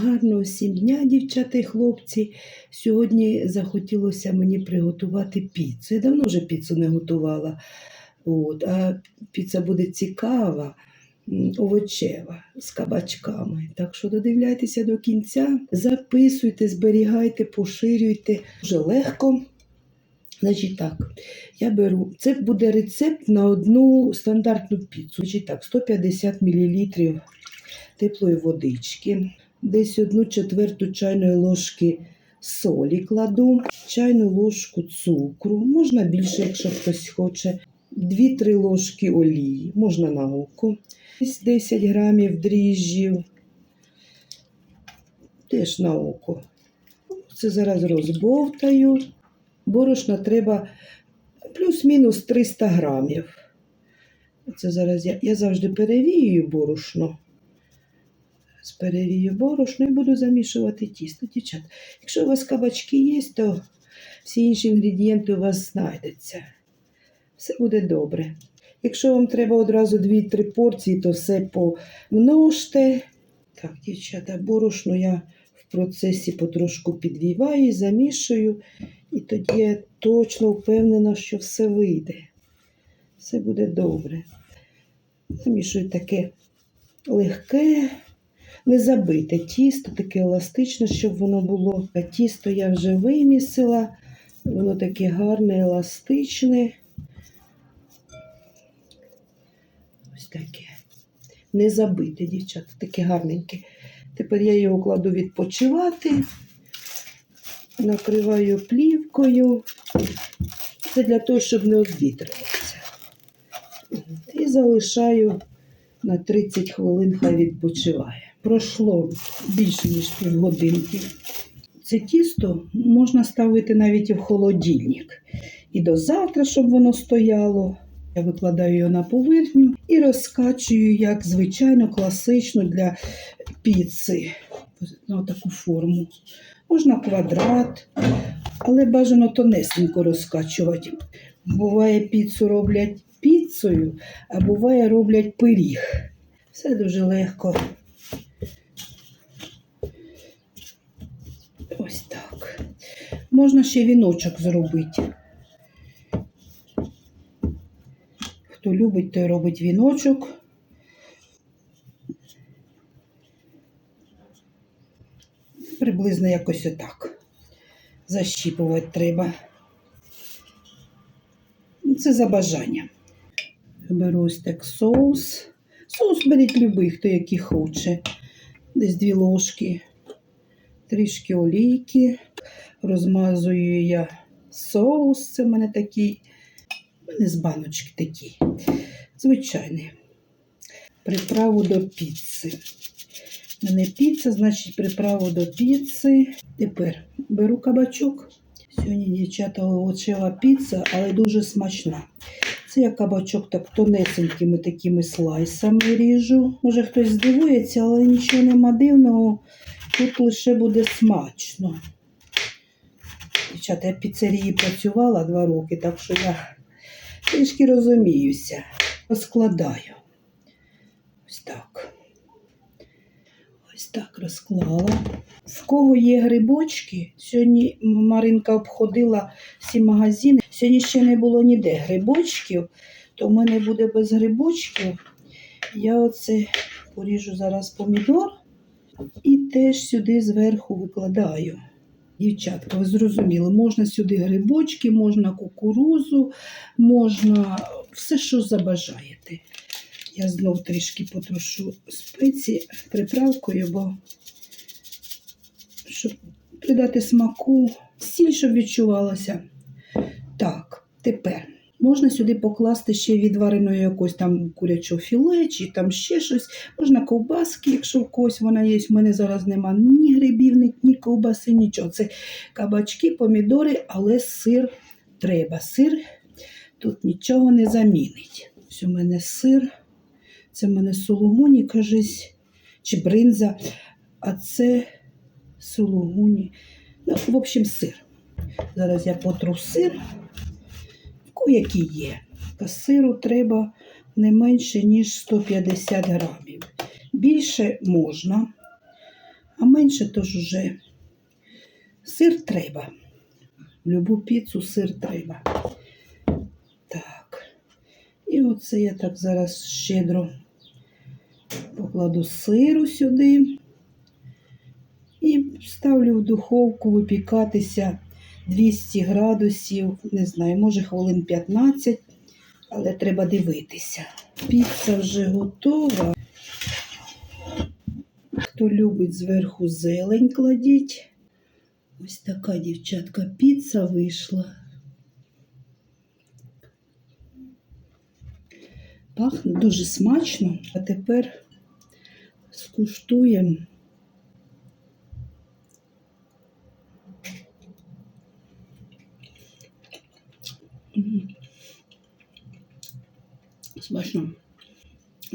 Гарного всім дня, дівчата і хлопці. Сьогодні захотілося мені приготувати піцу. Я давно вже піцу не готувала. От, а піца буде цікава, овочева, з кабачками. Так що додивляйтеся до кінця, записуйте, зберігайте, поширюйте. Дуже легко. Значить так, я беру. Це буде рецепт на одну стандартну піцу. Значить так, 150 мл теплої водички, десь одну четверту чайної ложки солі кладу, чайну ложку цукру, можна більше, якщо хтось хоче, 2-3 ложки олії, можна на око, десь 10 грамів дріжджів, теж на око. Це зараз розбовтаю. Борошна треба плюс-мінус 300 грамів. Це зараз я, я завжди перевіюю борошно. З перевію борошно і буду замішувати тісто. Дівчат, якщо у вас кабачки є, то всі інші інгредієнти у вас знайдуться. Все буде добре. Якщо вам треба одразу 2-3 порції, то все помножте. Так, дівчата, борошно я в процесі потрошку підвіваю, замішую, і тоді я точно впевнена, що все вийде. Все буде добре. Замішую таке легке, не забите тісто, таке еластичне, щоб воно було. А тісто я вже вимісила, воно таке гарне, еластичне. Ось таке. Не забите, дівчата, таке гарненьке. Тепер я його кладу відпочивати, накриваю плівкою. Це для того, щоб не обвітрилося. І залишаю на 30 хвилин, хай відпочиває. Пройшло більше, ніж півгодинки. Це тісто можна ставити навіть в холодильник. І до завтра, щоб воно стояло. Я викладаю його на поверхню і розкачую, як звичайно, класично для піци. На таку форму. Можна квадрат, але бажано тонесенько розкачувати. Буває, піцу роблять піцею, а буває, роблять пиріг. Все дуже легко. Ось так. Можна ще віночок зробити. Хто любить, той робить віночок. Приблизно якось отак. Защіпувати треба. Ну, Це за бажанням. Беру ось так соус. Соус беріть любий, хто який хоче. Десь дві ложки, трішки олійки. Розмазую я соус. Це в мене такий, в мене з баночки такий. Звичайний. Приправу до піци. У мене піца, значить приправу до піци. Тепер беру кабачок. Сьогодні, дівчата, овочева піца, але дуже смачна. Це я кабачок так тонесенькими такими слайсами ріжу. Може хтось здивується, але нічого нема дивного. Тут лише буде смачно. Дівчата, я піцерії працювала два роки, так що я трішки розуміюся. Розкладаю. Ось так. Ось так розклала. В кого є грибочки, сьогодні Маринка обходила всі магазини. Сьогодні ще не було ніде грибочків, то в мене буде без грибочків. Я оце поріжу зараз помідор і теж сюди зверху викладаю. Дівчатка, ви зрозуміли, можна сюди грибочки, можна кукурузу, можна все, що забажаєте. Я знов трішки потрошу спеці приправкою, бо щоб придати смаку, сіль, щоб відчувалося. Так, тепер можна сюди покласти ще відвареної якось там курячого філе, чи там ще щось. Можна ковбаски, якщо в когось вона є. В мене зараз нема ні грибів, ні ковбаси, нічого. Це кабачки, помідори, але сир треба. Сир тут нічого не замінить. Ось у мене сир. Це в мене сулугуні, кажись, чи бринза, а це сулугуні. Ну, в общем, сир. Зараз я потру сир, який є. Та сиру треба не менше, ніж 150 грамів. Більше можна, А менше тож уже сир треба. В любу піцу сир треба. Так. І оце я так зараз щедро покладу сиру сюди і ставлю в духовку випікатися 200 градусів, не знаю, може хвилин 15, але треба дивитися. Піца вже готова. Хто любить зверху зелень, кладіть. Ось така дівчатка піца вийшла. Пахне дуже смачно. А тепер скуштуємо. Смачно.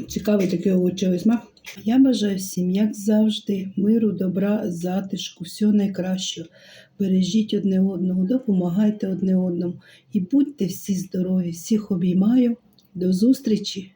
Цікавий такий овочевий смак. Я бажаю всім, як завжди, миру, добра, затишку, всього найкращого. Бережіть одне одного, допомагайте одне одному і будьте всі здорові. Всіх обіймаю. До зустрічі!